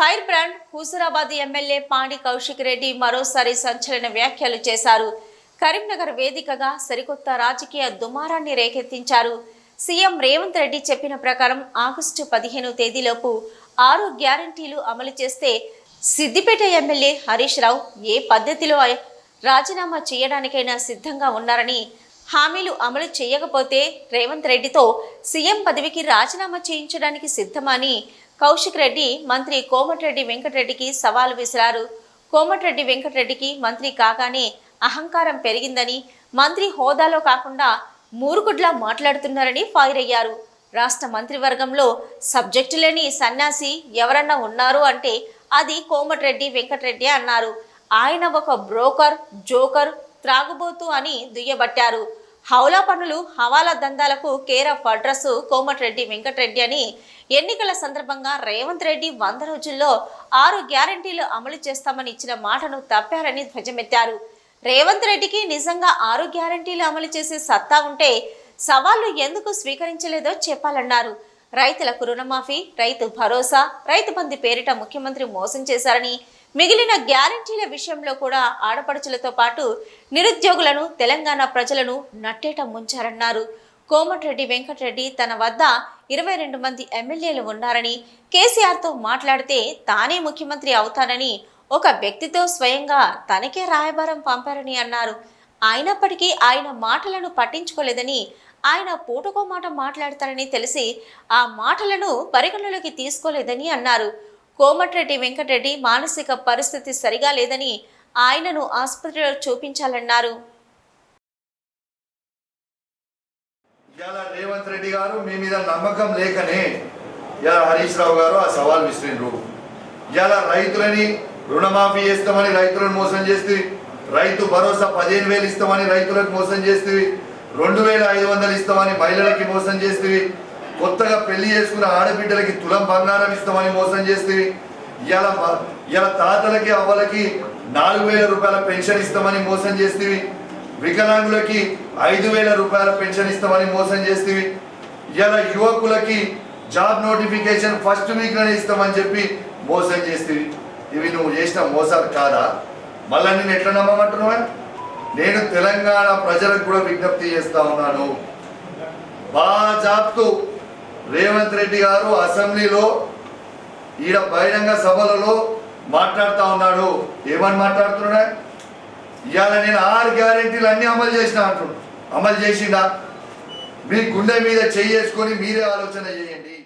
Fire brand Huzurabad MLA Pandi Kaushik Reddy మరోసారి సంచలన వ్యాఖ్యలు చేశారు. కరీంనగర్ వేదికగా సరికొత్త రాజకీయ దుమారాన్ని రేకెత్తించారు. సీఎం రేవంత్ రెడ్డి చెప్పిన ప్రకారం ఆగస్టు పదిహేను తేదీలోపు ఆరు గ్యారంటీలు అమలు చేస్తే సిద్దిపేట ఎమ్మెల్యే హరీష్ రావు ఏ పద్ధతిలో రాజీనామా చేయడానికైనా సిద్ధంగా ఉన్నారని హామీలు అమలు చేయకపోతే రేవంత్ రెడ్డితో సీఎం పదవికి రాజీనామా చేయించడానికి సిద్ధమని కౌశిక్ రెడ్డి మంత్రి కోమటిరెడ్డి వెంకటరెడ్డికి సవాల్ విసిరారు. కోమటిరెడ్డి వెంకటరెడ్డికి మంత్రి కాగానే అహంకారం పెరిగిందని మంత్రి హోదాలో కాకుండా మూరుగుడ్లా మాట్లాడుతున్నారని ఫైర్ అయ్యారు. రాష్ట్ర మంత్రివర్గంలో సబ్జెక్టు లేని సన్యాసి ఎవరన్నా ఉన్నారు అంటే అది కోమటిరెడ్డి వెంకటరెడ్డి అన్నారు. ఆయన ఒక బ్రోకర్ జోకర్ త్రాగుబోతు అని దుయ్యబట్టారు. హౌలా పనులు హవాలా దందాలకు care of address Komatireddy Venkatareddy అని ఎన్నికల సందర్భంగా రేవంత్ రెడ్డి వంద రోజుల్లో ఆరు గ్యారంటీలు అమలు చేస్తామని ఇచ్చిన మాటను తప్పారని ధ్వజమెత్తారు. రేవంత్ రెడ్డికి నిజంగా ఆరు గ్యారంటీలు అమలు చేసే సత్తా ఉంటే సవాళ్ళు ఎందుకు స్వీకరించలేదో చెప్పాలన్నారు. రైతులకు రుణమాఫీ రైతు భరోసా రైతు బంధు పేరిట ముఖ్యమంత్రి మోసం చేశారని మిగిలిన గ్యారంటీల విషయంలో కూడా ఆడపడుచులతో పాటు నిరుద్యోగులను తెలంగాణ ప్రజలను నట్టేట ముంచారన్నారు. కోమటిరెడ్డి వెంకటరెడ్డి తన వద్ద ఇరవై రెండు మంది ఎమ్మెల్యేలు ఉన్నారని కేసీఆర్తో మాట్లాడితే తానే ముఖ్యమంత్రి అవుతానని ఒక వ్యక్తితో స్వయంగా తనకే రాయబారం పంపారని అన్నారు. అయినప్పటికీ ఆయన మాటలను పట్టించుకోలేదని ఆయన పూటకో మాట మాట్లాడతారని తెలిసి ఆ మాటలను పరిగణలోకి తీసుకోలేదని అన్నారు. కోమటిరెడ్డి వెంకటరెడ్డి మానసిక పరిస్థితి సరిగా లేదని ఆయనను ఆసుపత్రిలో చూపించాలన్నారు. ఇవాళ రేవంత్ రెడ్డి గారు మీ మీద నమ్మకం లేకనే ఇవాళ హరీష్ రావు గారు ఆ సవాల్ విసిరిండ్రు. ఇవాళ రైతులని రుణమాఫీ చేస్తామని రైతులను మోసం చేస్తే రైతు భరోసా పదిహేను వేలు ఇస్తామని రైతులకు మోసం చేస్తే రెండు వేల ఐదు వందలు ఇస్తామని మహిళలకి మోసం చేస్తే కొత్తగా పెళ్ళి చేసుకున్న ఆడబిడ్డలకి తులం బంగారం ఇస్తామని మోసం చేస్తే ఇలా ఇలా తాతలకి అవ్వలకి నాలుగు వేల రూపాయల పెన్షన్ ఇస్తామని మోసం చేస్తే వికలాంగులకి ఐదు వేల రూపాయల పెన్షన్ ఇస్తామని మోసం చేస్తేవి ఇలా యువకులకి జాబ్ నోటిఫికేషన్ ఫస్ట్ వీక్లోనే ఇస్తామని చెప్పి మోసం చేస్తేవి ఇవి నువ్వు చేసిన మోసాలు కాదా? మళ్ళా నేను ఎట్లా నమ్మమంటున్నావా? నేను తెలంగాణ ప్రజలకు కూడా విజ్ఞప్తి చేస్తా ఉన్నాను. బాగా జాబ్తో రేవంత్ రెడ్డి గారు అసెంబ్లీలో ఈడ బహిరంగ సభలలో మాట్లాడుతూ ఉన్నాడు. ఏమని మాట్లాడుతున్నాడా? ఇవాళ నేను ఆరు గ్యారెంటీలు అన్ని అమలు చేసిన అంటున్నాడు అమలు చేసిందా మీ గుండె మీద చేసుకొని మీరే ఆలోచన చేయండి.